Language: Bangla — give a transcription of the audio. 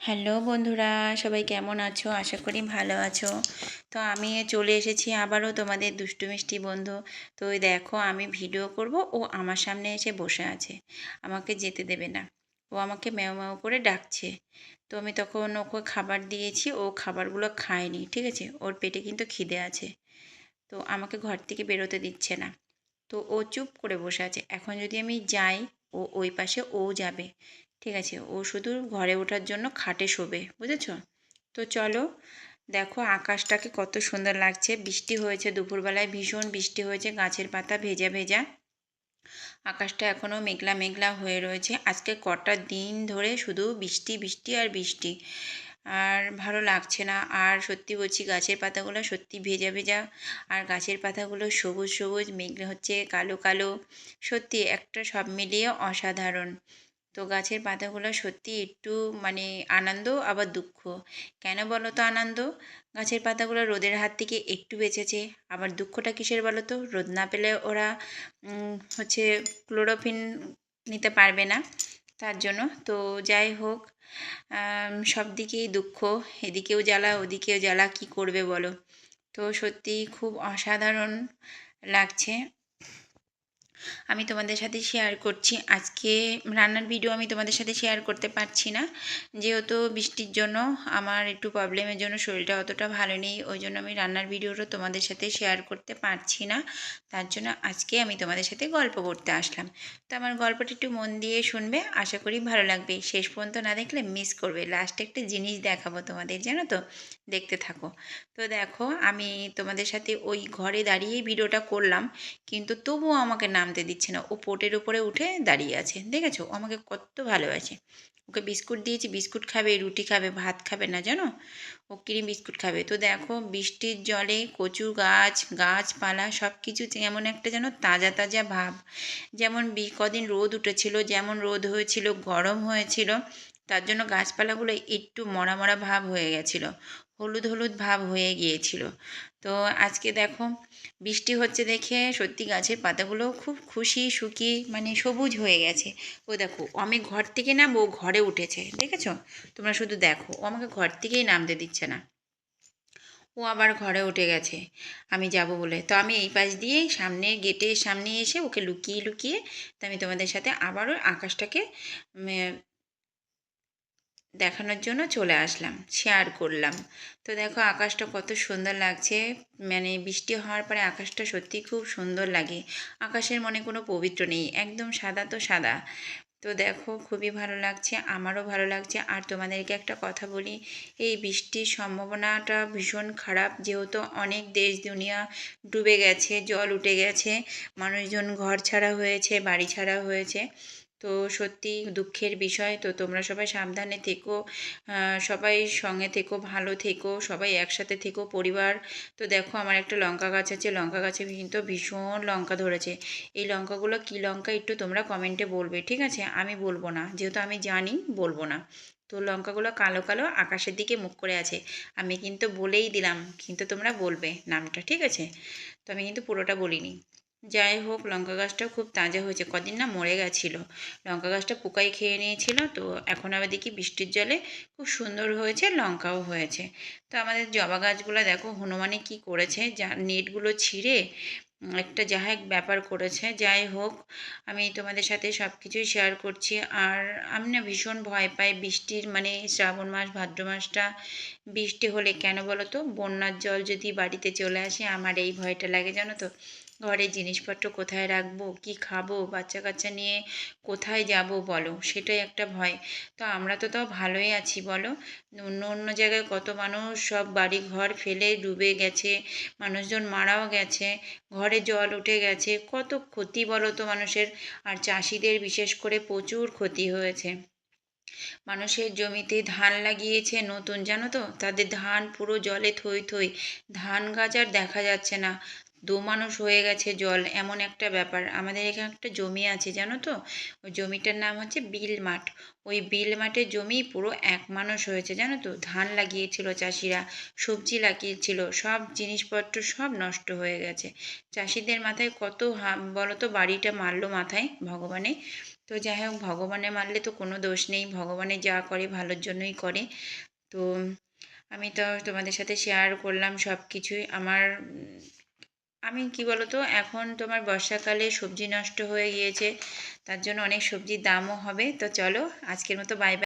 হ্যালো বন্ধুরা, সবাই কেমন আছো? আশা করি ভালো আছো। তো আমি চলে এসেছি আবারও তোমাদের দুষ্টু মিষ্টি বন্ধু। তো ওই দেখো, আমি ভিডিও করব, ও আমার সামনে এসে বসে আছে। আমাকে যেতে দেবে না। ও আমাকে ম্যাও ম্যাও করে ডাকছে। তো আমি তখন ওকে খাবার দিয়েছি, ও খাবারগুলো খায়নি, ঠিক আছে? ওর পেটে কিন্তু খিদে আছে। তো আমাকে ঘর থেকে বেরোতে দিচ্ছে না। তো ও চুপ করে বসে আছে। এখন যদি আমি যাই, ও ওই পাশে ও যাবে। ঠিক আছে, ও শুধু ঘরে ওঠার জন্য খাটে শোবে, বুঝেছ? তো চলো, দেখো আকাশটাকে কত সুন্দর লাগছে, বৃষ্টি হয়েছে দুপুরবেলায়, ভীষণ বৃষ্টি হয়েছে, গাছের পাতা ভেজা ভেজা। আকাশটা এখনও মেঘলা মেঘলা হয়ে রয়েছে, আজকে কটা দিন ধরে শুধু বৃষ্টি বৃষ্টি আর বৃষ্টি। আর ভালো লাগছে না, আর সত্যি বলছি গাছের পাতাগুলো সত্যি ভেজা ভেজা, আর গাছের পাতাগুলো সবুজ সবুজ মেঘ হচ্ছে কালো কালো, সত্যি একটা সব মিলিয়ে অসাধারণ। তো গাছের পাতাগুলো সত্যি একটু মানে আনন্দ, আবার দুঃখ। কেন বলো তো আনন্দ? গাছের পাতাগুলো রোদের হাত থেকে একটু বেঁচেছে, আবার দুঃখটা কিসের বলো তো? রোদ না পেলে ওরা হচ্ছে ক্লোরোফিন নিতে পারবে না তার জন্য। তো যাই হোক সব দিকেই দুঃখ, এদিকেও জ্বালা, ওদিকেও জ্বালা, কি করবে বলো? তো সত্যি খুব অসাধারণ লাগছে। আমি তোমাদের সাথে শেয়ার করছি। আজকে রান্নার ভিডিও আমি তোমাদের সাথে শেয়ার করতে পারছি না। যেহেতু বৃষ্টির জন্য আমার একটু প্রবলেমের জন্য শরীরটা অতটা ভালো নেই, ওই জন্য আমি রান্নার ভিডিওটা তোমাদের সাথে শেয়ার করতে পারছি না। তার জন্য আজকে আমি তোমাদের সাথে গল্প করতে আসলাম। তো আমার গল্পটা একটু মন দিয়ে শুনবে, আশা করি ভালো লাগবে। শেষ পর্যন্ত না দেখলে মিস করবে। লাস্টে একটা জিনিস দেখাবো তোমাদের, জানো তো? দেখতে থাকো। তো দেখো, আমি তোমাদের সাথে ওই ঘরে দাঁড়িয়েই ভিডিওটা করলাম, কিন্তু তবুও আমাকে নামতে দিচ্ছে না। ও পোটের উপরে উঠে দাঁড়িয়ে আছে। দেখেছ? আমাকে কত ভালোবাসে। ওকে বিস্কুট দিয়েছি, বিস্কুট খাবে, রুটি খাবে, ভাত খাবে না, জানো? ও ক্রিম বিস্কুট খাবে। তো দেখো, বৃষ্টির জলে কচু গাছ, গাছপালা সব কিছু যেমন একটা যেন তাজা তাজা ভাব। যেমন কদিন রোদ উঠেছিল, যেমন রোদ হয়েছিল, গরম হয়েছিল, তার জন্য গাছপালাগুলো একটু মরা মরা ভাব হয়ে গেছিল। হলুদ হলুদ ভাব হয়ে গিয়েছিল। তো আজকে দেখো, বৃষ্টি হচ্ছে দেখে সত্যি গাছের পাতাগুলো খুব খুশি, সুখী মানে সবুজ হয়ে গেছে। ও দেখো, আমি ঘর থেকে নাম ও ঘরে উঠেছে, দেখেছ? তোমরা শুধু দেখো, ও আমাকে ঘর থেকেই নামতে দিচ্ছে না। ও আবার ঘরে উঠে গেছে, আমি যাব বলে। তো আমি এই পাশ দিয়ে সামনে গেটের সামনে এসে ওকে লুকিয়ে লুকিয়ে তো আমি তোমাদের সাথে আবারও আকাশটাকে দেখানোর জন্য চলে আসলাম শেয়ার করলাম। তো দেখো আকাশটা কত সুন্দর লাগছে মানে বৃষ্টি হওয়ার পরে আকাশটা সত্যি খুব সুন্দর লাগে। আকাশের মনে কোনো পবিত্র নেই, একদম সাদা তো সাদা। তো দেখো খুবই ভালো লাগছে, আমারও ভালো লাগছে। আর তোমাদেরকে একটা কথা বলি, এই বৃষ্টির সম্ভাবনাটা ভীষণ খারাপ, যেহেতু অনেক দেশ দুনিয়া ডুবে গেছে, জল উঠে গেছে, মানুষজন ঘর ছাড়া হয়েছে, বাড়ি ছাড়া হয়েছে। তো সত্যি দুঃখের বিষয়। তো তোমরা সবাই সাবধানে থেকো। সবাই সঙ্গে থেকো, ভালো থেকো, সবাই একসাথে থেকো। পরিবার, তো দেখো আমার একটা লঙ্কা গাছ আছে। লঙ্কা গাছে কিন্তু ভীষণ লঙ্কা ধরেছে। এই লঙ্কাগুলো কী লঙ্কা একটু তোমরা কমেন্টে বলবে, ঠিক আছে? আমি বলব না। যেহেতু আমি জানি, বলব না। তো লঙ্কাগুলো কালো কালো আকাশের দিকে মুখ করে আছে। আমি কিন্তু বলেই দিলাম, কিন্তু তোমরা বলবে নামটা, ঠিক আছে? তো আমি কিন্তু পুরোটা বলিনি। যাই হোক, লঙ্কা গাছটাও খুব তাজা হয়েছে। কদিন না মরে গেছিল। লঙ্কা গাছটা পোকাই খেয়ে নিয়েছিল, তো এখন আবার দেখি বৃষ্টির জলে খুব সুন্দর হয়েছে, লঙ্কাও হয়েছে। তো আমাদের জবা গাছগুলো দেখো, হনুমানে কি করেছে, যা নেটগুলো ছিঁড়ে একটা যা এক ব্যাপার করেছে। যাই হোক, আমি তোমাদের সাথে সব কিছুই শেয়ার করছি। আর আমি না ভীষণ ভয় পাই বৃষ্টির মানে শ্রাবণ মাস, ভাদ্র মাসটা বৃষ্টি হলে কেন বলো তো? বন্যার জল যদি বাড়িতে চলে আসে, আমার এই ভয়টা লাগে, জানো তো? ঘরের জিনিসপত্র কোথায় রাখব, কি খাব বাচ্চা কাচ্চা নিয়ে কোথায় যাব বলো? সেটাই একটা ভয়। তো আমরা তো তাও ভালোই আছি বলো? অন্য অন্য জায়গায় কত মানুষ সব বাড়ি ঘর ফেলে ডুবে গেছে, মানুষজন মারাও গেছে, ঘরে জল উঠে গেছে, কত ক্ষতি বলো তো মানুষের? আর চাষিদের বিশেষ করে প্রচুর ক্ষতি হয়েছে। মানুষের জমিতে ধান লাগিয়েছে নতুন, জানো তো? তাদের ধান পুরো জলে থই থই, ধান গাছ আর দেখা যাচ্ছে না। দু মানুষ হয়ে গেছে জল, এমন একটা ব্যাপার। আমাদের এখানে একটা জমি আছে, জানো তো? ওই জমিটার নাম হচ্ছে বিল মাঠ। ওই বিল মাঠের জমি পুরো এক মানুষ হয়েছে, জানো তো? ধান লাগিয়েছিল চাষিরা, সবজি লাগিয়েছিল, সব জিনিসপত্র সব নষ্ট হয়ে গেছে। চাষিদের মাথায় কত বলো তো বাড়িটা মারলো মাথায় ভগবানে। তো যাই হোক, ভগবানে মারলে তো কোনো দোষ নেই। ভগবানে যা করে, ভালোর জন্যই করে। তো আমি তো তোমাদের সাথে শেয়ার করলাম সব কিছুই আমার আমি কি বলতো? এখন তোমার বর্ষাকালে সবজি নষ্ট হয়ে গিয়েছে, তার জন্য অনেক সবজির দামও হবে। তো চলো, আজকের মতো বাই বাই